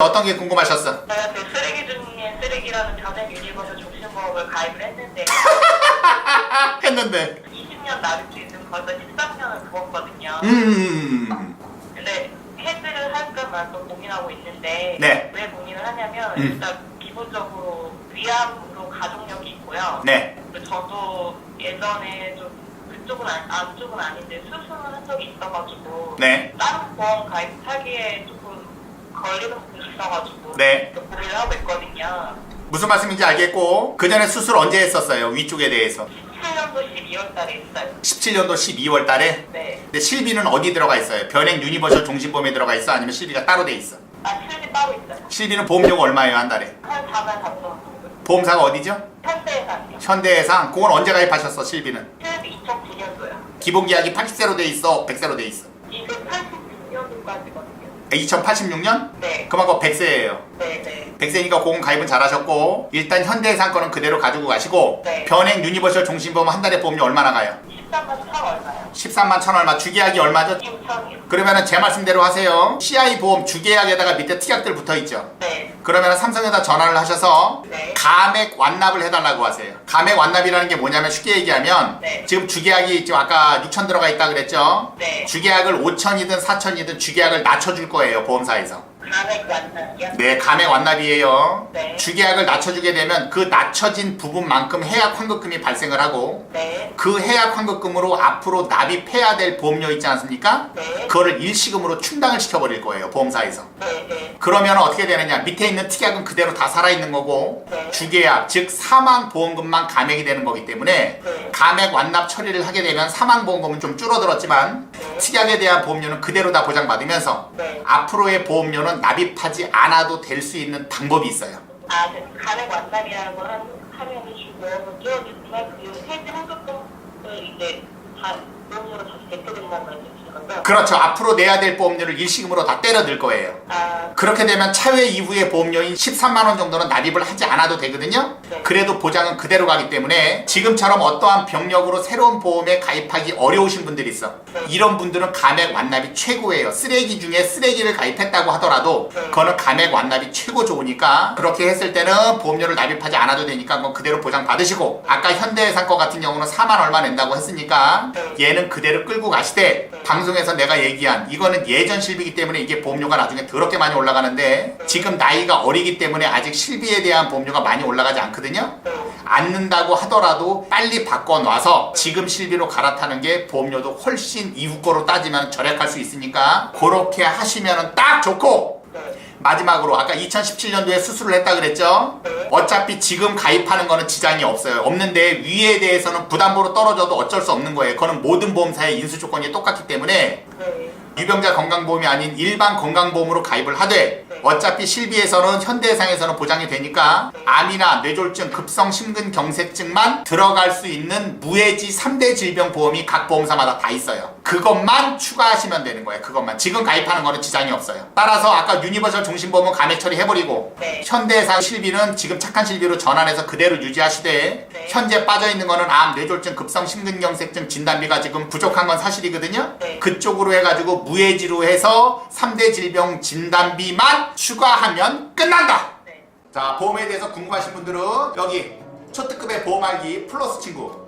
어떤 게 궁금하셨어? 제가 그 쓰레기 중에 쓰레기라는 전액 유니버셜 종신보험을 가입을 했는데 했는데 20년 납입 수있는 벌써 13년을 부었거든요. 음 근데 해지를 할까 말까 고민하고 있는데 네. 왜 고민을 하냐면 음. 일단 기본적으로 위암으로 가족력이 있고요. 네. 그리고 저도 예전에 좀 그쪽은 안, 안쪽은 아닌데 수술을 한 적이 있어가지고 네. 다른 보험 가입하기에 조금 걸리는 부분이 있어가지고 네. 좀 고민을 하고 있거든요. 무슨 말씀인지 알겠고 그 전에 수술 언제 했었어요? 위쪽에 대해서 17년도 12월 달에 있어요. 17년도 12월 달에 네. 근데 실비는 어디 들어가 있어요? 변액 유니버셜 종신보험에 들어가 있어? 아니면 실비가 따로 돼 있어? 아, 실비 따로 있어요. 실비는 보험료가 얼마예요 한 달에? 한 4만 4천 원. 보험사가 어디죠? 현대해상이요. 현대해상 그건 언제 가입하셨어 실비는? 실비 2009년도요. 기본 계약이 80세로 돼 있어 100세로 돼 있어 이게 86년도까지거든요. 2086년? 네. 그만 그 100세예요 네, 네. 100세니까 보험 가입은 잘하셨고 일단 현대해상 거는 그대로 가지고 가시고 네. 변액 유니버셜 종신보험 한 달에 보험료 얼마나 가요? 13만 1천 얼마요? 13만 천 얼마 주계약이 얼마죠? 6천이요. 그러면은 제 말씀대로 하세요 CI 보험 주계약에다가 밑에 특약들 붙어 있죠 네. 그러면 삼성에다 전화를 하셔서 네. 감액 완납을 해달라고 하세요. 감액 완납이라는 게 뭐냐면 쉽게 얘기하면 네. 지금 주계약이 지금 아까 6천 들어가 있다 그랬죠. 네. 주계약을 5천이든 4천이든 주계약을 낮춰줄 거예요 보험사에서. 감액 완납이요? 네, 감액 완납이에요. 네. 주계약을 낮춰주게 되면 그 낮춰진 부분만큼 해약 환급금이 발생을 하고 네. 그 해약 환급금으로 앞으로 납입해야 될 보험료 있지 않습니까? 네. 그거를 일시금으로 충당을 시켜버릴 거예요 보험사에서. 네. 네. 그러면 어떻게 되느냐 밑에 있는 특약은 그대로 다 살아있는 거고 네. 주계약 즉 사망 보험금만 감액이 되는 거기 때문에 네. 감액 완납 처리를 하게 되면 사망 보험금은 좀 줄어들었지만 네. 특약에 대한 보험료는 그대로 다 보장받으면서 네. 앞으로의 보험료는 납입하지 않아도 될 수 있는 방법이 있어요. 아, 그 감액 완납이라는 걸 한- 하면은 주보험은 줄어들지만 그 해지 환급금을 이제 다 다시 말씀이신? 그렇죠 앞으로 내야 될 보험료를 일시금으로 다 때려 들 거예요 아, 그렇게 되면 차회 이후의 보험료인 13만 원 정도는 납입을 하지 않아도 되거든요. 네. 그래도 보장은 그대로 가기 때문에 지금처럼 어떠한 병력으로 새로운 보험에 가입하기 어려우신 분들이 있어. 네. 이런 분들은 감액 완납이 최고예요. 쓰레기 중에 쓰레기를 가입했다고 하더라도 네. 그거는 감액 완납이 최고 좋으니까 그렇게 했을 때는 보험료를 납입하지 않아도 되니까 그건 그대로 보장 받으시고 아까 현대해상 거 같은 경우는 4만 얼마 낸다고 했으니까 네. 얘는 그대로 끌고 가시되 네. 방송에서 내가 얘기한 이거는 예전 실비기 때문에 이게 보험료가 나중에 더럽게 많이 올라가는데 지금 나이가 어리기 때문에 아직 실비에 대한 보험료가 많이 올라가지 않거든요. 네. 않는다고 하더라도 빨리 바꿔놔서 지금 실비로 갈아타는 게 보험료도 훨씬 이후 거로 따지면 절약할 수 있으니까 그렇게 하시면 딱 좋고 네. 마지막으로 아까 2017년도에 수술을 했다 그랬죠? 네. 어차피 지금 가입하는 거는 지장이 없어요. 없는데 위에 대해서는 부담보로 떨어져도 어쩔 수 없는 거예요. 그거는 모든 보험사의 인수 조건이 똑같기 때문에 네. 유병자 건강보험이 아닌 일반 건강보험으로 가입을 하되 어차피 실비에서는 현대해상에서는 보장이 되니까 암이나 뇌졸중, 급성 심근경색증만 들어갈 수 있는 무해지 3대 질병 보험이 각 보험사마다 다 있어요. 그것만 추가하시면 되는 거예요. 그것만. 지금 가입하는 거는 지장이 없어요. 따라서 아까 유니버설 종신보험은 감액 처리해버리고 네. 현대해상 실비는 지금 착한 실비로 전환해서 그대로 유지하시되 네. 현재 빠져있는 거는 암, 뇌졸중, 급성 심근경색증 진단비가 지금 부족한 건 사실이거든요. 네. 그쪽으로 해가지고 무해지로 해서 3대 질병 진단비만 추가하면 끝난다. 네. 자 보험에 대해서 궁금하신 분들은 여기 초특급의 보험 알기 플러스 친구